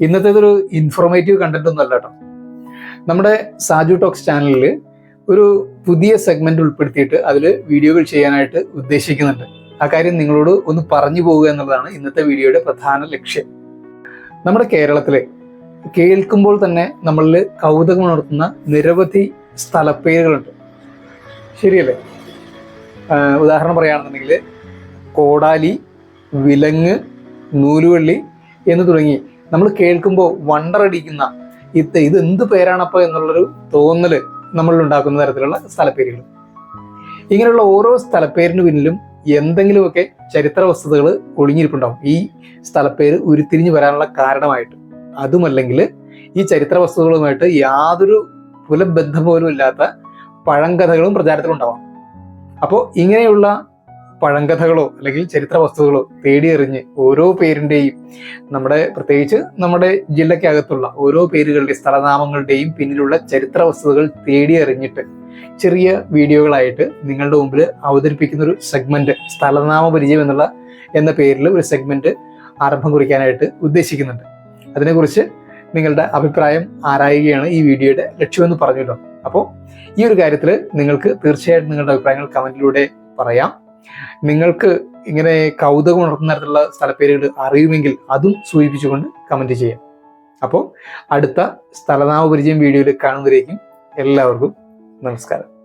ഇന്നത്തേതൊരു informative content ഒന്നും അല്ല കേട്ടോ നമ്മുടെ സാജു ടോക്സ് ചാനലിൽ ഒരു പുതിയ സെഗ്മെന്റ് ഉൾപ്പെടുത്തിയിട്ട് അതിൽ വീഡിയോകൾ ചെയ്യാനായിട്ട് ഉദ്ദേശിക്കുന്നുണ്ട്. ആ കാര്യം നിങ്ങളോട് ഒന്ന് പറഞ്ഞു പോവുക എന്നുള്ളതാണ് ഇന്നത്തെ വീഡിയോയുടെ പ്രധാന ലക്ഷ്യം. നമ്മുടെ കേരളത്തിലെ കേൾക്കുമ്പോൾ തന്നെ നമ്മളിൽ കൗതുകം ഉണർത്തുന്ന നിരവധി സ്ഥലപ്പേരുകളുണ്ട്. ശരിയല്ലേ? ഉദാഹരണം പറയുകയാണെന്നുണ്ടെങ്കിൽ കോടാലി വിലങ്ങ് നൂലുവള്ളി എന്ന് തുടങ്ങി നമ്മൾ കേൾക്കുമ്പോൾ വണ്ടറടിക്കുന്ന ഇത് ഇത് എന്ത് പേരാണപ്പോൾ എന്നുള്ളൊരു തോന്നൽ നമ്മൾ ഉണ്ടാക്കുന്ന തരത്തിലുള്ള സ്ഥലപ്പേരുകൾ. ഇങ്ങനെയുള്ള ഓരോ സ്ഥലപ്പേരിന് പിന്നിലും എന്തെങ്കിലുമൊക്കെ ചരിത്ര വസ്തുതകൾ ഒളിഞ്ഞിരിപ്പുണ്ടാവും. ഈ സ്ഥലപ്പേര് ഉരുത്തിരിഞ്ഞു വരാനുള്ള കാരണമായിട്ട്. അതുമല്ലെങ്കിൽ ഈ ചരിത്ര വസ്തുതകളുമായിട്ട് യാതൊരു പുലബന്ധം പോലും ഇല്ലാത്ത പഴങ്കഥകളും പ്രചാരത്തിലുണ്ടാവാം. അപ്പോൾ ഇങ്ങനെയുള്ള പഴങ്കഥകളോ അല്ലെങ്കിൽ ചരിത്ര വസ്തുക്കളോ തേടിയെറിഞ്ഞ് ഓരോ പേരിന്റെയും നമ്മുടെ പ്രത്യേകിച്ച് നമ്മുടെ ജില്ലയ്ക്കകത്തുള്ള ഓരോ പേരുകളുടെയും സ്ഥലനാമങ്ങളുടെയും പിന്നിലുള്ള ചരിത്ര വസ്തുതകൾ തേടിയെറിഞ്ഞിട്ട് ചെറിയ വീഡിയോകളായിട്ട് നിങ്ങളുടെ മുമ്പിൽ അവതരിപ്പിക്കുന്ന ഒരു സെഗ്മെന്റ് സ്ഥലനാമ പരിചയം എന്നുള്ള എന്ന പേരിൽ ഒരു സെഗ്മെന്റ് ആരംഭം കുറിക്കാനായിട്ട് ഉദ്ദേശിക്കുന്നുണ്ട്. അതിനെക്കുറിച്ച് നിങ്ങളുടെ അഭിപ്രായം ആരായുകയാണ് ഈ വീഡിയോയുടെ ലക്ഷ്യമെന്ന് പറഞ്ഞല്ലോ അപ്പോൾ ഈ ഒരു കാര്യത്തിൽ നിങ്ങൾക്ക് തീർച്ചയായിട്ടും നിങ്ങളുടെ അഭിപ്രായങ്ങൾ കമന്റിലൂടെ പറയാം. നിങ്ങൾക്ക് ഇങ്ങനെ കൗതുകം ഉണർത്തുന്ന തരത്തിലുള്ള സ്ഥലപ്പേരുകൾ അറിയുമെങ്കിൽ അതും സൂചിപ്പിച്ചുകൊണ്ട് കമന്റ് ചെയ്യാം. അപ്പോൾ അടുത്ത സ്ഥലനാമ പരിചയം വീഡിയോയിൽ കാണുന്നതിലേക്കും എല്ലാവർക്കും നമസ്കാരം.